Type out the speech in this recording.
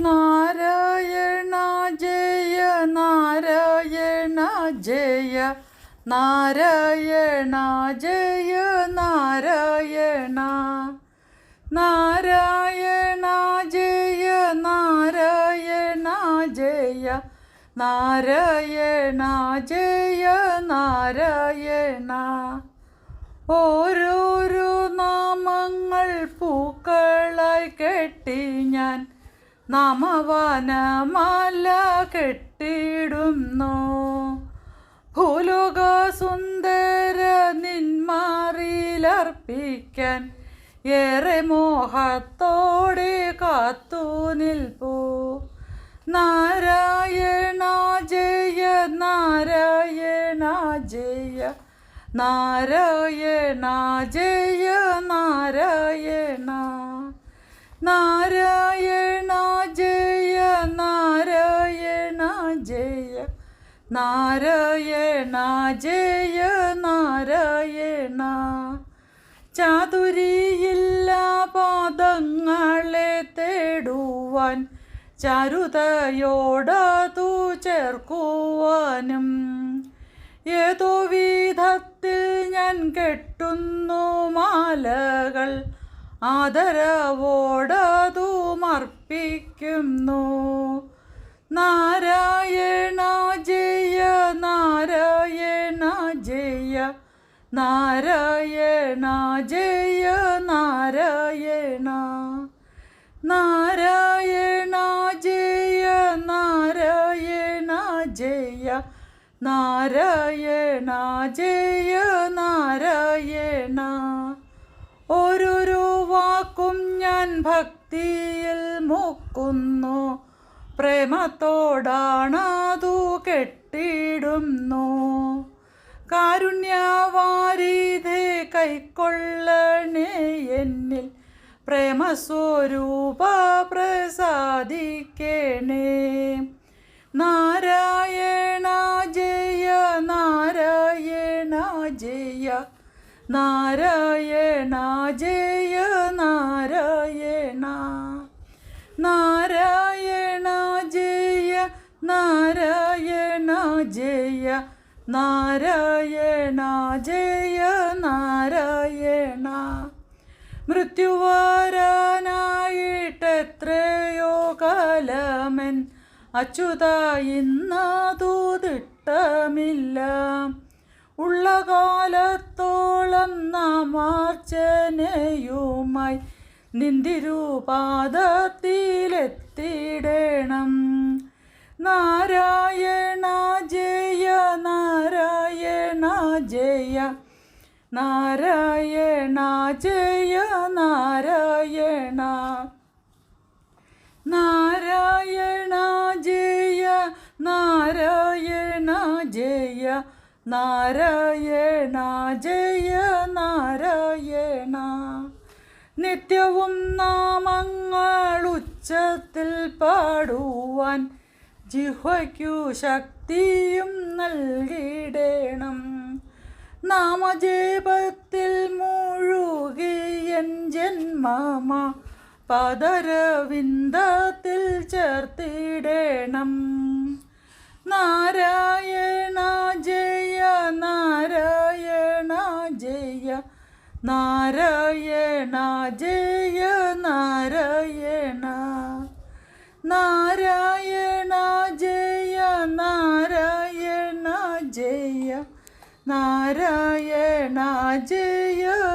നാരായണ ജയ നാരായണ ജയ നാരായണ ജയ നാരായണ. നാരായണ ജയ നാരായണ ജയ നാരായണ ജയ നാരായണ. ഓരോരോ നാമങ്ങൾ പൂക്കളായി കെട്ടി ഞാൻ നാമവാനമാല കെട്ടിടുന്നു. ഭൂലോക സുന്ദര നിന്മാറിയിലർപ്പിക്കാൻ ഏറെ മോഹത്തോടെ കാത്തു നിൽപ്പൂ. നാരായണ ജയ നാരായണ ജയ നാരായണ ജയ നാരായണ നാരായണ ജയ. നാരായണ ജയ നാരായണ. ചാതുരിയില്ല പാദങ്ങളെ തേടുവാൻ ചരുതയോടതു ചേർക്കുവാനും. ഏതോ വിധത്തിൽ ഞാൻ കെട്ടുന്നു മാലകൾ ആദരവോടതു മർപ്പിക്കുന്നു. നാരായണ ജയ നാരായണ. നാരായണ ജയ നാരായണ ജയ നാരായണ ജയ നാരായണ. ഓരോരോ വാക്കും ഞാൻ ഭക്തിയിൽ മുക്കുന്നു. പ്രേമത്തോടാണതു കെട്ടിടുന്നു കാരുണ്യവാരിധേ കൈക്കൊള്ളണേ എന്നിൽ പ്രേമസ്വരൂപ പ്രസാദിക്കണേ നാരായണ ജയ നാരായണ ജയ നാരായണ ജയ നാരായണ. നാരായണ ജയ നാരായണ ജയ നാരായണ ജയ നാരായണ. മൃത്യുവാരാനായിട്ടെത്രയോ കാലമൻ അച്യുത ഇന്നതു തിട്ടമില്ല ഉള്ള കാലത്തോളം നാമാർച്ചനയുമായി നിന്തിരുപാദത്തിലെത്തിടണം. നാരായണ ജയ ജയ നാരായണ ജയ നാരായണ. നാരായണ ജയ നാരായണ ജയ നാരായണ ജയ നാരായണ. നിത്യവും നാമങ്ങൾ ഉച്ചത്തിൽ പാടുവാൻ ജിഹ്വയ്ക്കു ശക്തിയും നൽകിടണം. നാമജപത്തിൽ മുഴുകിയൻ ജന്മമ പദരവിന്ദത്തിൽ ചേർത്തിടണം. നാരായണ ജയ നാരായണ ജയ നാരായണ ജയ നാരായണ. നാരായണ നാരായണ ജയ നാരായണ